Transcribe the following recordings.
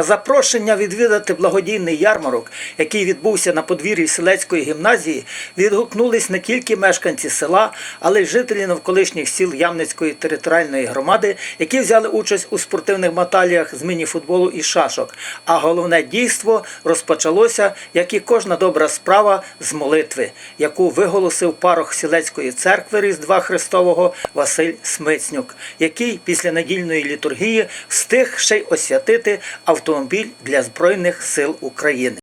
На запрошення відвідати благодійний ярмарок, який відбувся на подвір'ї селецької гімназії, відгукнулись не тільки мешканці села, але й жителі навколишніх сіл Ямницької територіальної громади, які взяли участь у спортивних баталіях з міні-футболу і шашок. А головне дійство розпочалося, як і кожна добра справа, з молитви, яку виголосив парох Сілецької церкви Різдва Христового Василь Смицнюк, який після недільної літургії встиг ще й освятити автомобіль для Збройних сил України.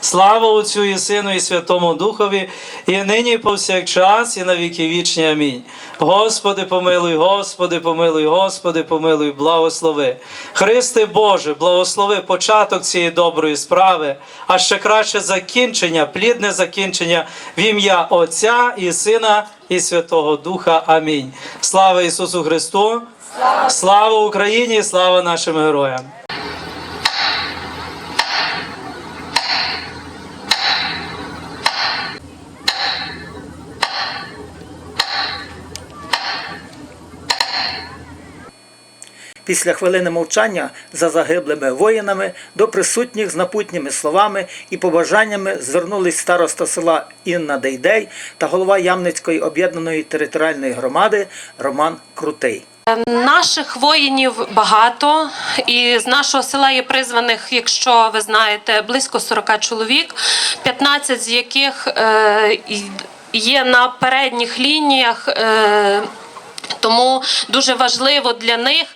Слава Отцю і Сину, і Святому Духові, і нині повсякчас, і на віки вічні. Амінь. Господи, помилуй, Господи, помилуй, Господи, помилуй, благослови. Христе Боже, благослови початок цієї доброї справи, а ще краще закінчення, плідне закінчення в ім'я Отця і Сина і Святого Духа. Амінь. Слава Ісусу Христу! Слава Україні! Слава нашим героям! Після хвилини мовчання за загиблими воїнами до присутніх з напутніми словами і побажаннями звернулись староста села Інна Дейдей та голова Ямницької об'єднаної територіальної громади Роман Крутий. Наших воїнів багато, і з нашого села є призваних, якщо ви знаєте, близько 40 чоловік, 15 з яких е, є на передніх лініях. Тому дуже важливо для них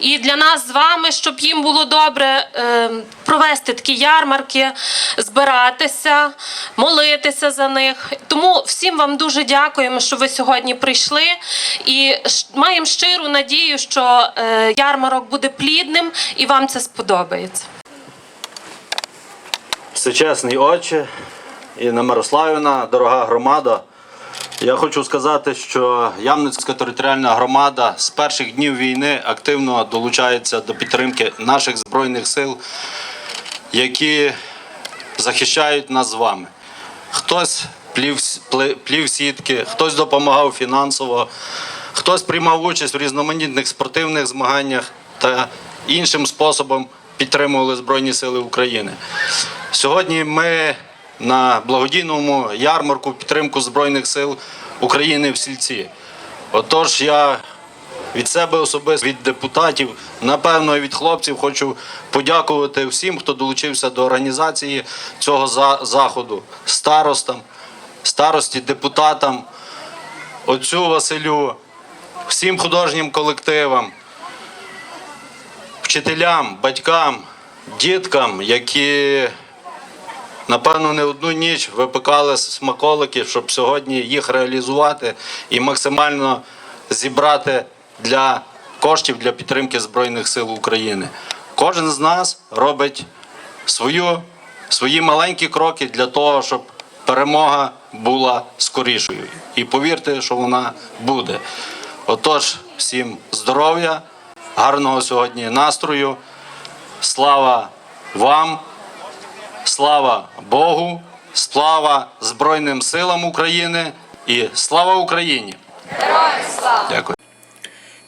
і для нас з вами, щоб їм було добре е, провести такі ярмарки, збиратися, молитися за них. Тому всім вам дуже дякуємо, що ви сьогодні прийшли. І маємо щиру надію, що е, ярмарок буде плідним і вам це сподобається. Всечесний отче, Інна Мирославівна, дорога громада. Я хочу сказати, що Ямницька територіальна громада з перших днів війни активно долучається до підтримки наших збройних сил, які захищають нас з вами. Хтось плів, плів сітки, хтось допомагав фінансово, хтось приймав участь в різноманітних спортивних змаганнях та іншим способом підтримували Збройні Сили України. Сьогодні ми на благодійному ярмарку підтримку Збройних сил України в сільці. Отож, я від себе особисто, від депутатів, напевно, і від хлопців хочу подякувати всім, хто долучився до організації цього заходу, старостам, старості, депутатам, отцю Василю, всім художнім колективам, вчителям, батькам, діткам, які напевно не одну ніч випекали смаколики, щоб сьогодні їх реалізувати і максимально зібрати для коштів для підтримки Збройних сил України. Кожен з нас робить свою, свої маленькі кроки для того, щоб перемога була скорішою. І повірте, що вона буде. Отож, всім здоров'я, гарного сьогодні настрою. Слава вам! Слава Богу, слава Збройним силам України і слава Україні! Дякую.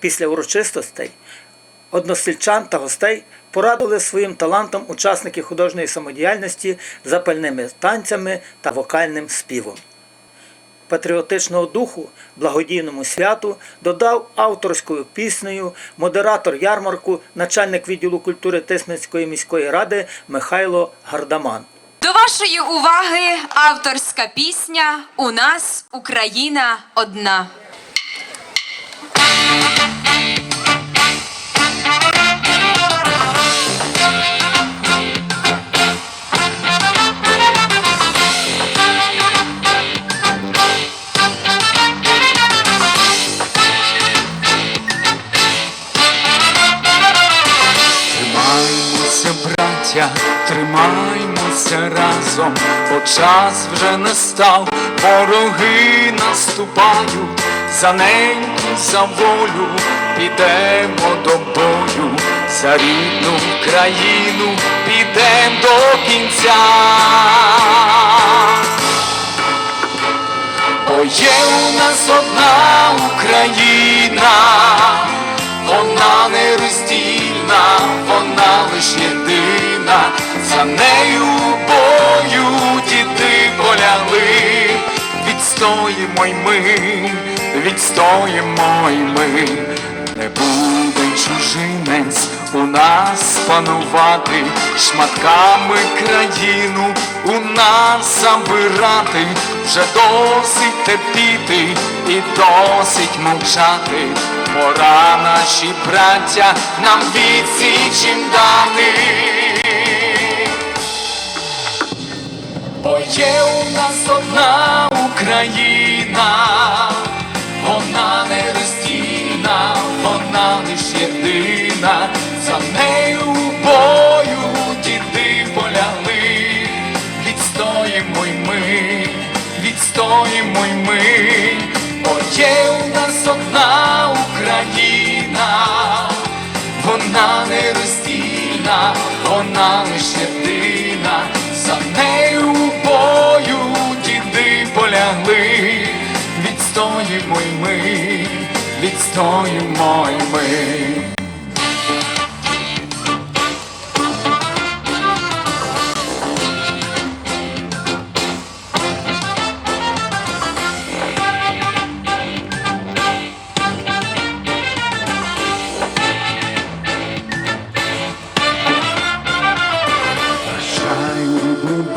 Після урочистостей односельчан та гостей порадили своїм талантом учасники художньої самодіяльності запальними танцями та вокальним співом. Патріотичного духу благодійному святу додав авторською піснею модератор ярмарку, начальник відділу культури Тисницької міської ради Михайло Гардаман. До вашої уваги авторська пісня У нас Україна одна. Час вже не став, вороги наступають, за неньку, за волю, підемо до бою, за рідну країну підемо до кінця. Бо є у нас одна Україна, вона не роздільна, вона лиш єдина. Й ми, відстоїмо й ми, не буде чужинець у нас панувати, шматками країну у нас забирати, вже досить терпіти і досить мовчати. Пора наші браття нам відсічим дати. Бо є у нас одна Україна, вона не роздільна, вона лиш єдина, за нею у бою діди полягли, відстоїмо й ми, відстоїмо й ми, бо є у нас одна Україна, вона не роздільна, вона лиш відстоїмо й ми, відстоїмо й ми.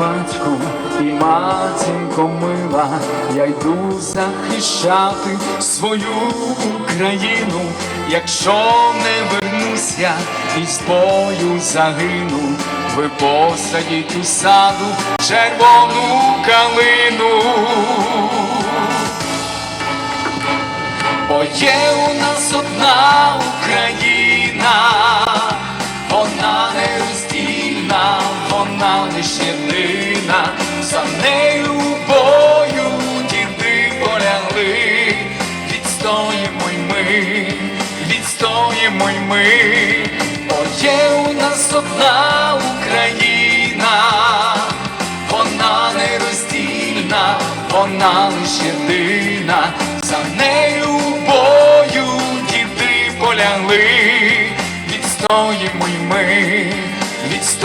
Батько і матінко мила, я йду захищати свою Україну, якщо не вернуся і з бою загину, ви посадіть у саду червону калину. Бо є у нас одна Україна,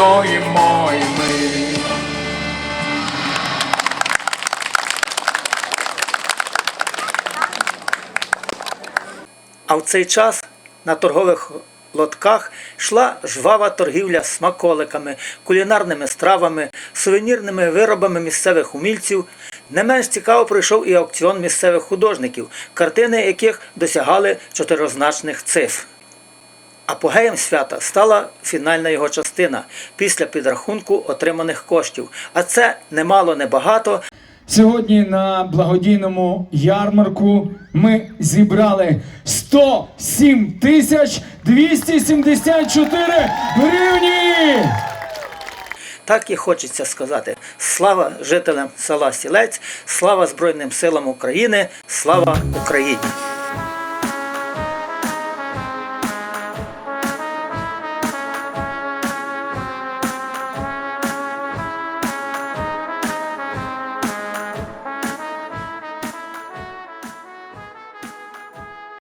відстоїмо й ми. А в цей час на торгових лотках йшла жвава торгівля смаколиками, кулінарними стравами, сувенірними виробами місцевих умільців. Не менш цікаво пройшов і аукціон місцевих художників, картини яких досягали чотиризначних цифр. Апогеєм свята стала фінальна його частина після підрахунку отриманих коштів. А це немало небагато, Сьогодні на благодійному ярмарку ми зібрали 107 тисяч 274 гривні. Так і хочеться сказати: слава жителям села Сілець, слава Збройним силам України, слава Україні!